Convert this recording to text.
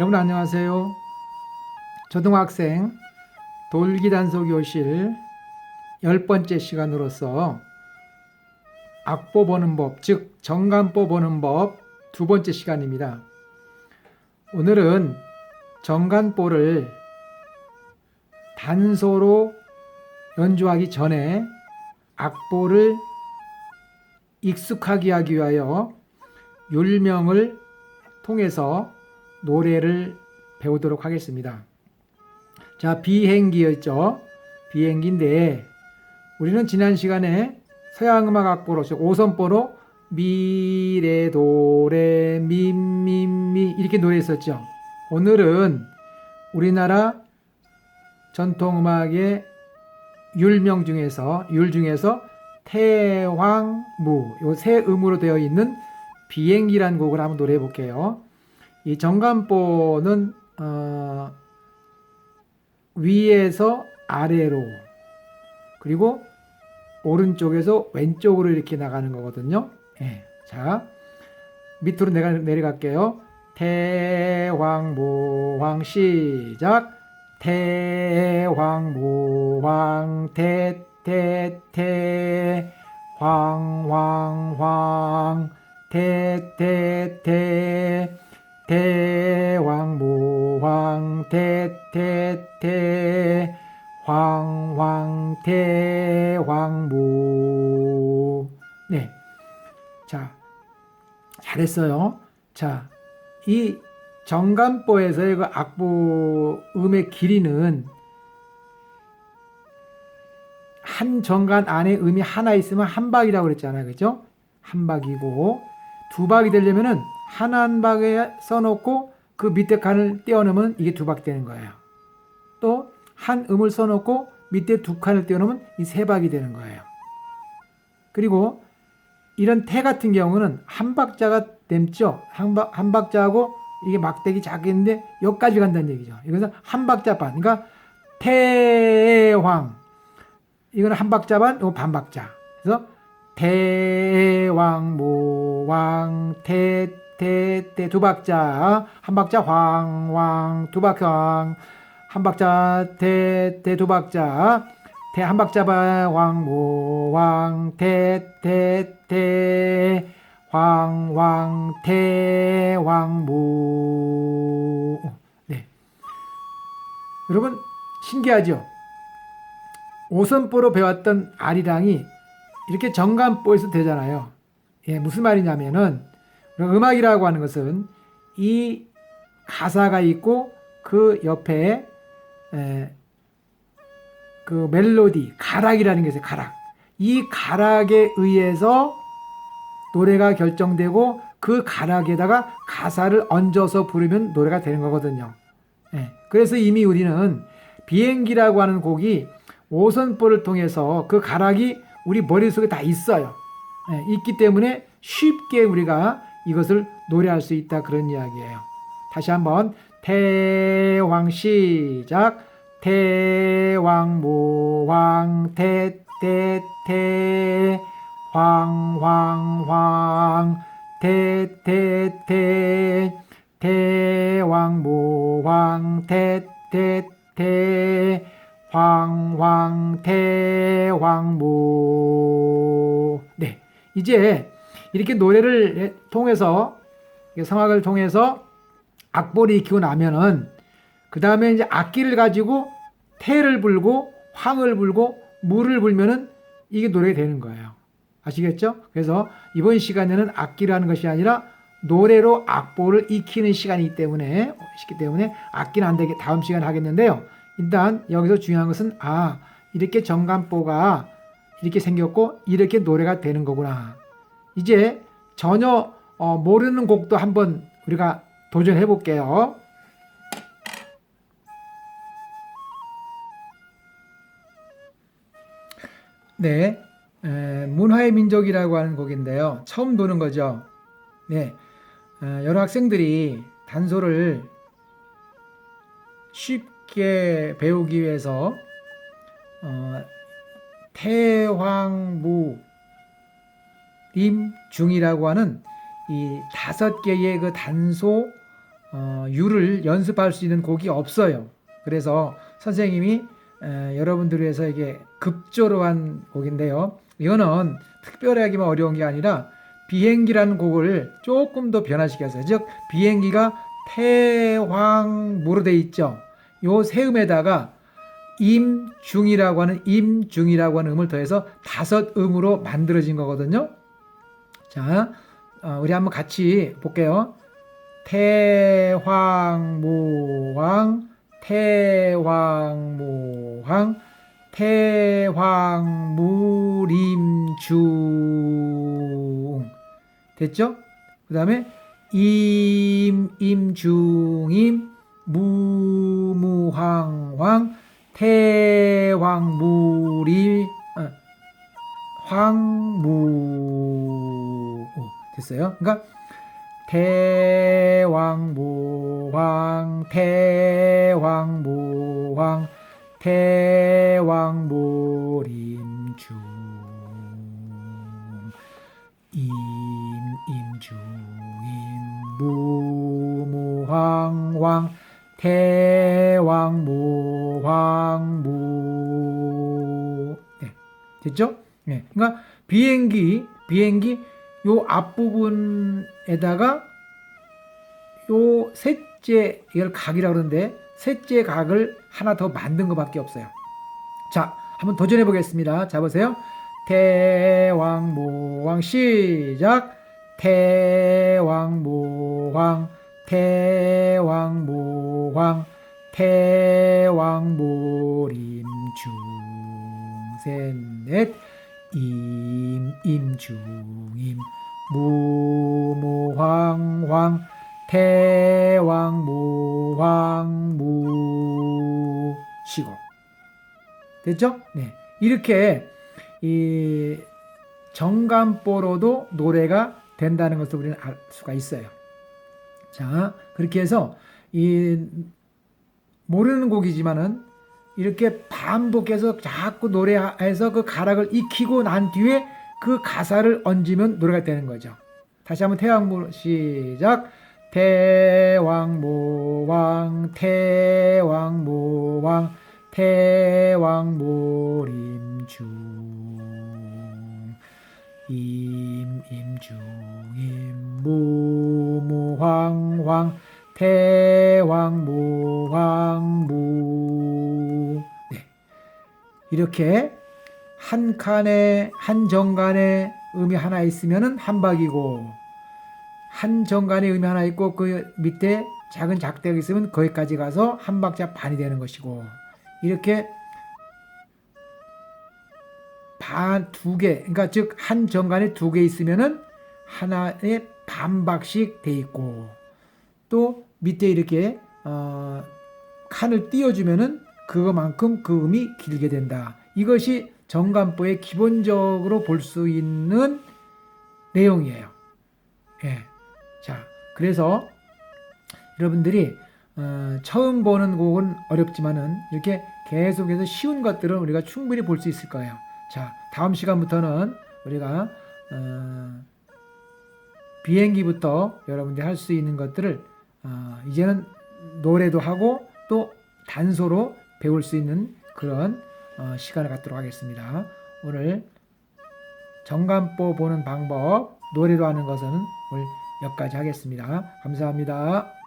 여러분 안녕하세요. 초등학생 돌기단소 교실 열 번째 시간으로서 악보 보는 법, 즉 정간보 보는 법 두 번째 시간입니다. 오늘은 정간보를 단소로 연주하기 전에 악보를 익숙하게 하기 위하여 율명을 통해서 노래를 배우도록 하겠습니다. 자, 비행기였죠. 비행기인데 우리는 지난 시간에 서양 음악 악보로 즉 5선보로 미레 도레 미미미 이렇게 노래했었죠. 오늘은 우리나라 전통 음악의 율명 중에서 율 중에서 태황무 요 세 음으로 되어 있는 비행기란 곡을 한번 노래해 볼게요. 이 정간보는 어, 위에서 아래로 그리고 오른쪽에서 왼쪽으로 이렇게 나가는 거거든요. 예. 자 밑으로 내가 내려갈게요. 태황모황 시작. 태황모황 태태태 황황황 태태태 대왕 모왕 태태태 황황 태왕모 네. 자. 잘했어요. 자. 이 정간보에서의 그 악보 음의 길이는 한 정간 안에 음이 하나 있으면 한 박이라고 그랬잖아요. 그죠? 한 박이고 두 박이 되려면은 한한 박에 써놓고 그 밑에 칸을 떼어놓으면 이게 두 박 되는 거예요. 또 한 음을 써놓고 밑에 두 칸을 떼어놓으면 이 세 박이 되는 거예요. 그리고 이런 태 같은 경우는 한 박자가 됨죠. 한, 박, 한 박자하고 이게 막대기 작은데 여기까지 간다는 얘기죠. 이것은 한 박자 반. 그러니까 태왕. 이거는 한 박자 반, 이거 반 박자. 그래서 대왕 모왕 태 태태 두 박자. 한 박자 황왕 두 박자 한 박자 태태 두 박자. 대 한 박자 모왕 태태태 황왕 태왕 모 네. 여러분 신기하죠? 오선보로 배웠던 아리랑이 이렇게 정간보에서 되잖아요. 예, 무슨 말이냐면은 음악이라고 하는 것은 이 가사가 있고 그 옆에 에, 그 멜로디, 가락이라는 게 있어요. 가락. 이 가락에 의해서 노래가 결정되고 그 가락에다가 가사를 얹어서 부르면 노래가 되는 거거든요. 예, 그래서 이미 우리는 비행기라고 하는 곡이 오선보를 통해서 그 가락이 우리 머릿속에 다 있어요. 예, 있기 때문에 쉽게 우리가 이것을 노래할 수 있다 그런 이야기예요. 다시 한번 태왕 시작. 태왕 모왕 태태태. 황황황. 태태태. 태왕 모왕 태태태. 황황태황모. 네. 이제 이렇게 노래를 통해서 성악을 통해서 악보를 익히고 나면은 그 다음에 이제 악기를 가지고 태를 불고 황을 불고 물을 불면은 이게 노래가 되는 거예요. 아시겠죠? 그래서 이번 시간에는 악기라는 것이 아니라 노래로 악보를 익히는 시간이기 때문에 시기 때문에 악기는 안 되게 다음 시간에 하겠는데요. 일단 여기서 중요한 것은 아 이렇게 정간보가 이렇게 생겼고 이렇게 노래가 되는 거구나. 이제 전혀 어, 모르는 곡도 한번 우리가 도전해 볼게요. 네, 에, 문화의 민족이라고 하는 곡인데요. 처음 도는 거죠. 네, 에, 여러 학생들이 단소를 쉽게 배우기 위해서 어, 태황무 림중이라고 하는 이 다섯 개의 그 단소 어, 유를 연습할 수 있는 곡이 없어요. 그래서 선생님이 에, 여러분들을 위해서 이게 급조로 한 곡인데요. 이거는 특별하기만 어려운 게 아니라 비행기라는 곡을 조금 더 변화시켰어요. 즉 비행기가 태황무로 돼 있죠. 요 세음에다가 임중이라고 하는 임중이라고 하는 음을 더해서 다섯 음으로 만들어진 거거든요. 자, 어, 우리 한번 같이 볼게요. 태황무황 태황무황 태황무림중 됐죠? 그 다음에 임 임중임 무무황황 태황무리 어, 황무 오, 됐어요? 그러니까 태왕무황 태왕무황 태왕무림중 임임중임 무무황황 태왕무황무 네, 됐죠? 네, 그러니까 비행기 비행기 요 앞부분에다가 요 셋째 이걸 각이라고 그러는데 셋째 각을 하나 더 만든 것밖에 없어요. 자, 한번 도전해 보겠습니다. 자 보세요. 태왕모왕 시작. 태왕모왕 태왕모왕 태왕 모림 중 셋넷 임임 중 임 무무황황 태왕 무황 무 시고 됐죠? 네 이렇게 이 정감보로도 노래가 된다는 것을 우리는 알 수가 있어요. 자 그렇게 해서 이 모르는 곡이지만은 이렇게 반복해서 자꾸 노래해서 그 가락을 익히고 난 뒤에 그 가사를 얹으면 노래가 되는 거죠. 다시 한번 태왕무 시작. 태왕모왕 태왕모왕 태왕모림중 임임중임 무무황황 태왕무황무 네. 이렇게 한 칸에 한 정간에 음이 하나 있으면은 한 박이고 한 정간에 음이 하나 있고 그 밑에 작은 작대가 있으면 거기까지 가서 한 박자 반이 되는 것이고 이렇게 반 두 개, 그러니까 즉 한 정간에 두 개 있으면은 하나에 반 박씩 돼 있고 또 밑에 이렇게 어, 칸을 띄워주면은 그거만큼 그 음이 길게 된다. 이것이 정간보의 기본적으로 볼 수 있는 내용이에요. 예. 자, 그래서 여러분들이 어, 처음 보는 곡은 어렵지만은 이렇게 계속해서 쉬운 것들은 우리가 충분히 볼 수 있을 거예요. 자, 다음 시간부터는 우리가 어, 비행기부터 여러분들이 할 수 있는 것들을 어, 이제는 노래도 하고 또 단소로 배울 수 있는 그런 어, 시간을 갖도록 하겠습니다. 오늘 정감보 보는 방법, 노래로 하는 것은 오늘 여기까지 하겠습니다. 감사합니다.